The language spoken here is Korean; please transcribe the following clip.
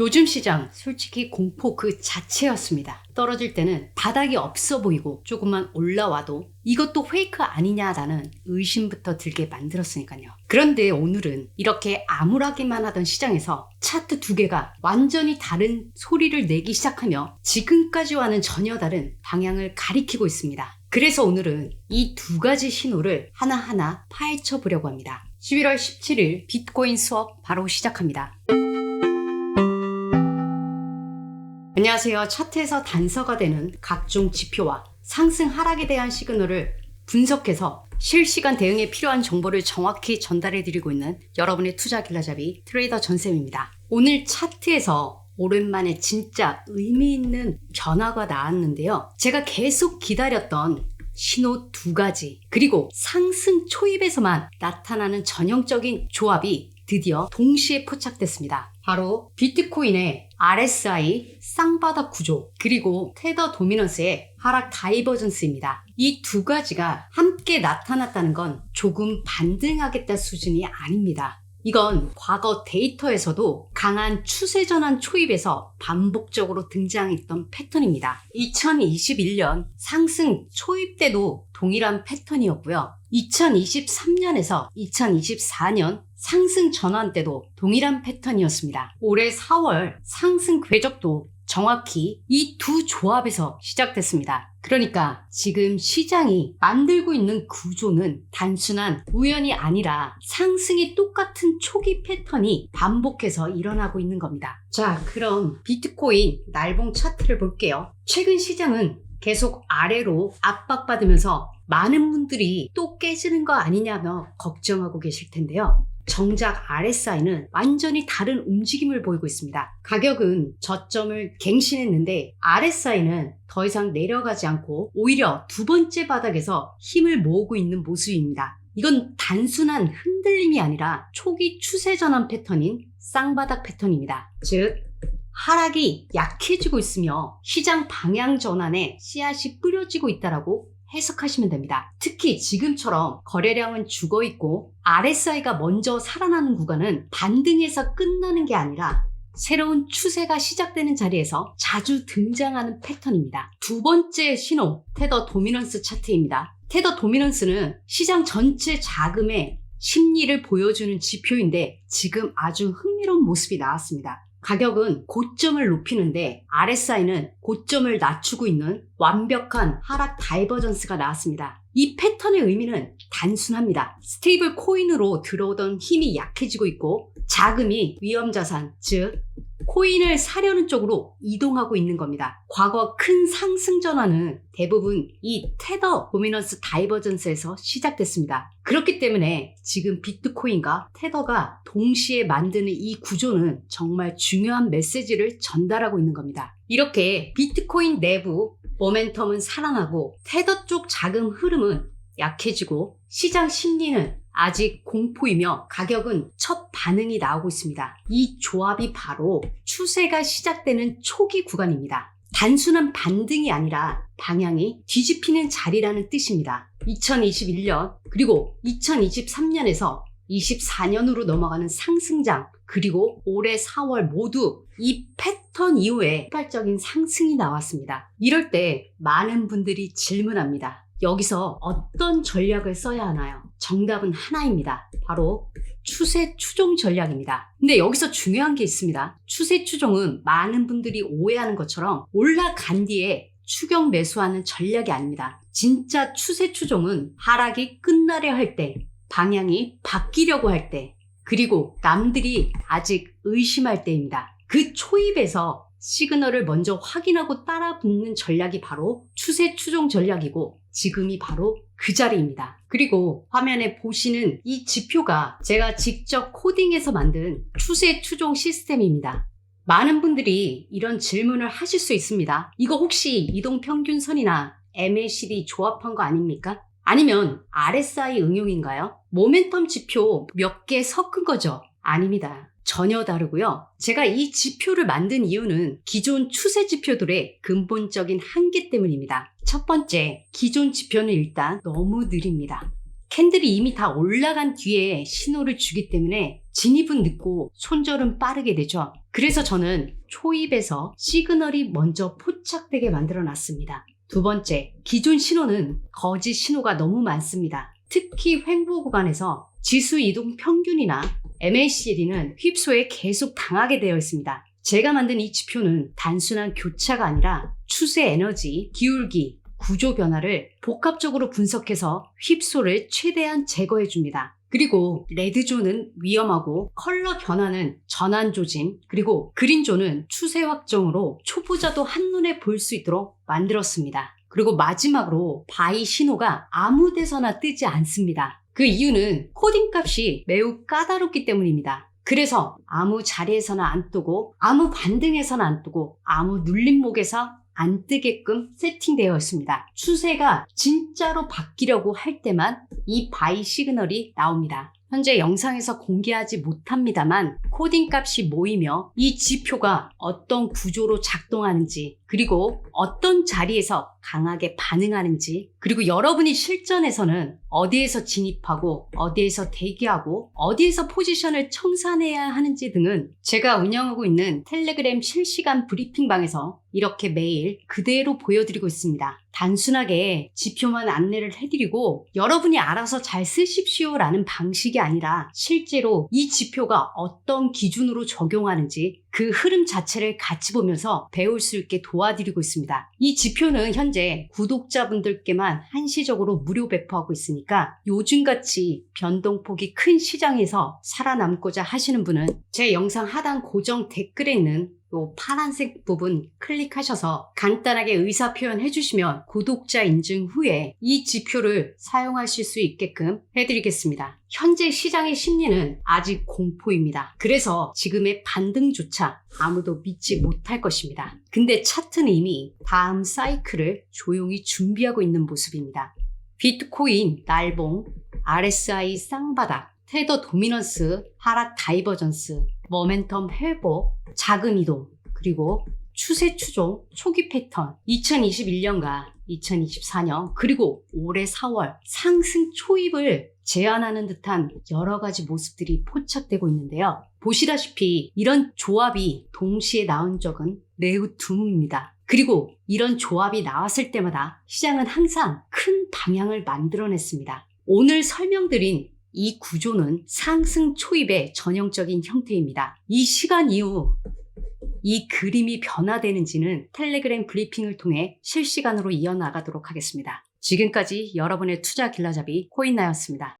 요즘 시장 솔직히 공포 그 자체였습니다. 떨어질 때는 바닥이 없어 보이고 조금만 올라와도 이것도 페이크 아니냐라는 의심부터 들게 만들었으니까요. 그런데 오늘은 이렇게 암울하기만 하던 시장에서 차트 두 개가 완전히 다른 소리를 내기 시작하며 지금까지와는 전혀 다른 방향을 가리키고 있습니다. 그래서 오늘은 이 두 가지 신호를 하나하나 파헤쳐 보려고 합니다. 11월 17일 비트코인 수업 바로 시작합니다. 안녕하세요. 차트에서 단서가 되는 각종 지표와 상승 하락에 대한 시그널을 분석해서 실시간 대응에 필요한 정보를 정확히 전달해 드리고 있는 여러분의 투자 길라잡이 트레이더 전쌤입니다. 오늘 차트에서 오랜만에 진짜 의미 있는 변화가 나왔는데요. 제가 계속 기다렸던 신호 두 가지, 그리고 상승 초입에서만 나타나는 전형적인 조합이 드디어 동시에 포착됐습니다. 바로 비트코인의 RSI 쌍바닥 구조, 그리고 테더 도미넌스의 하락 다이버전스입니다. 이 두 가지가 함께 나타났다는 건 조금 반등하겠다 수준이 아닙니다. 이건 과거 데이터에서도 강한 추세 전환 초입에서 반복적으로 등장했던 패턴입니다. 2021년 상승 초입 때도 동일한 패턴이었고요. 2023년에서 2024년 상승 전환 때도 동일한 패턴이었습니다. 올해 4월 상승 궤적도 정확히 이 두 조합에서 시작됐습니다. 그러니까 지금 시장이 만들고 있는 구조는 단순한 우연이 아니라 상승이 똑같은 초기 패턴이 반복해서 일어나고 있는 겁니다. 자, 그럼 비트코인 날봉 차트를 볼게요. 최근 시장은 계속 아래로 압박받으면서 많은 분들이 또 깨지는 거 아니냐며 걱정하고 계실 텐데요. 정작 RSI는 완전히 다른 움직임을 보이고 있습니다. 가격은 저점을 갱신했는데 RSI는 더 이상 내려가지 않고 오히려 두 번째 바닥에서 힘을 모으고 있는 모습입니다. 이건 단순한 흔들림이 아니라 초기 추세 전환 패턴인 쌍바닥 패턴입니다. 즉, 하락이 약해지고 있으며 시장 방향 전환에 씨앗이 뿌려지고 있다라고 해석하시면 됩니다. 특히 지금처럼 거래량은 죽어 있고 RSI가 먼저 살아나는 구간은 반등에서 끝나는 게 아니라 새로운 추세가 시작되는 자리에서 자주 등장하는 패턴입니다. 두 번째 신호, 테더 도미넌스 차트입니다. 테더 도미넌스는 시장 전체 자금의 심리를 보여주는 지표인데 지금 아주 흥미로운 모습이 나왔습니다. 가격은 고점을 높이는데 RSI는 고점을 낮추고 있는 완벽한 하락 다이버전스가 나왔습니다. 이 패턴의 의미는 단순합니다. 스테이블 코인으로 들어오던 힘이 약해지고 있고 자금이 위험 자산, 즉 코인을 사려는 쪽으로 이동하고 있는 겁니다. 과거 큰 상승 전환은 대부분 이 테더 도미넌스 다이버전스에서 시작됐습니다. 그렇기 때문에 지금 비트코인과 테더가 동시에 만드는 이 구조는 정말 중요한 메시지를 전달하고 있는 겁니다. 이렇게 비트코인 내부 모멘텀은 살아나고 테더 쪽 자금 흐름은 약해지고 시장 심리는 아직 공포이며 가격은 첫 반응이 나오고 있습니다. 이 조합이 바로 추세가 시작되는 초기 구간입니다. 단순한 반등이 아니라 방향이 뒤집히는 자리라는 뜻입니다. 2021년 그리고 2023년에서 24년으로 넘어가는 상승장 그리고 올해 4월 모두 이 패턴 이후에 폭발적인 상승이 나왔습니다. 이럴 때 많은 분들이 질문합니다. 여기서 어떤 전략을 써야 하나요? 정답은 하나입니다. 바로 추세 추종 전략입니다. 근데 여기서 중요한 게 있습니다. 추세 추종은 많은 분들이 오해하는 것처럼 올라간 뒤에 추경 매수하는 전략이 아닙니다. 진짜 추세 추종은 하락이 끝나려 할 때, 방향이 바뀌려고 할 때, 그리고 남들이 아직 의심할 때입니다. 그 초입에서 시그널을 먼저 확인하고 따라 붙는 전략이 바로 추세 추종 전략이고 지금이 바로 그 자리입니다. 그리고 화면에 보시는 이 지표가 제가 직접 코딩해서 만든 추세 추종 시스템입니다. 많은 분들이 이런 질문을 하실 수 있습니다. 이거 혹시 이동평균선이나 MACD 조합한 거 아닙니까? 아니면 RSI 응용인가요? 모멘텀 지표 몇 개 섞은 거죠? 아닙니다. 전혀 다르고요. 제가 이 지표를 만든 이유는 기존 추세 지표들의 근본적인 한계 때문입니다. 첫 번째, 기존 지표는 일단 너무 느립니다. 캔들이 이미 다 올라간 뒤에 신호를 주기 때문에 진입은 늦고 손절은 빠르게 되죠. 그래서 저는 초입에서 시그널이 먼저 포착되게 만들어 놨습니다. 두 번째, 기존 신호는 거짓 신호가 너무 많습니다. 특히 횡보 구간에서 지수 이동 평균이나 MACD는 휩소에 계속 당하게 되어 있습니다. 제가 만든 이 지표는 단순한 교차가 아니라 추세 에너지, 기울기, 구조 변화를 복합적으로 분석해서 휩소를 최대한 제거해 줍니다. 그리고 레드존은 위험하고 컬러 변화는 전환 조짐, 그리고 그린존은 추세 확정으로 초보자도 한눈에 볼 수 있도록 만들었습니다. 그리고 마지막으로 바이 신호가 아무 데서나 뜨지 않습니다. 그 이유는 코딩 값이 매우 까다롭기 때문입니다. 그래서 아무 자리에서나 안 뜨고 아무 반등에서나 안 뜨고 아무 눌림목에서 안 뜨게끔 세팅되어 있습니다. 추세가 진짜로 바뀌려고 할 때만 이 바이 시그널이 나옵니다. 현재 영상에서 공개하지 못합니다만 코딩 값이 모이며 이 지표가 어떤 구조로 작동하는지 그리고 어떤 자리에서 강하게 반응하는지 그리고 여러분이 실전에서는 어디에서 진입하고 어디에서 대기하고 어디에서 포지션을 청산해야 하는지 등은 제가 운영하고 있는 텔레그램 실시간 브리핑방에서 이렇게 매일 그대로 보여드리고 있습니다. 단순하게 지표만 안내를 해드리고 여러분이 알아서 잘 쓰십시오라는 방식이 아니라 실제로 이 지표가 어떤 기준으로 적용하는지 그 흐름 자체를 같이 보면서 배울 수 있게 도와드리고 있습니다. 이 지표는 현재 구독자분들께만 한시적으로 무료 배포하고 있으니까 요즘같이 변동폭이 큰 시장에서 살아남고자 하시는 분은 제 영상 하단 고정 댓글에 있는 요 파란색 부분 클릭하셔서 간단하게 의사 표현 해주시면 구독자 인증 후에 이 지표를 사용하실 수 있게끔 해드리겠습니다. 현재 시장의 심리는 아직 공포입니다. 그래서 지금의 반등조차 아무도 믿지 못할 것입니다. 근데 차트는 이미 다음 사이클을 조용히 준비하고 있는 모습입니다. 비트코인 날봉, RSI 쌍바닥, 테더 도미넌스, 하락 다이버전스, 모멘텀 회복, 자금 이동, 그리고 추세 추종, 초기 패턴, 2021년과 2024년, 그리고 올해 4월 상승 초입을 제안하는 듯한 여러 가지 모습들이 포착되고 있는데요. 보시다시피 이런 조합이 동시에 나온 적은 매우 드뭅니다. 그리고 이런 조합이 나왔을 때마다 시장은 항상 큰 방향을 만들어냈습니다. 오늘 설명드린 이 구조는 상승 초입의 전형적인 형태입니다. 이 시간 이후 이 그림이 변화되는지는 텔레그램 브리핑을 통해 실시간으로 이어나가도록 하겠습니다. 지금까지 여러분의 투자 길라잡이 코인나였습니다.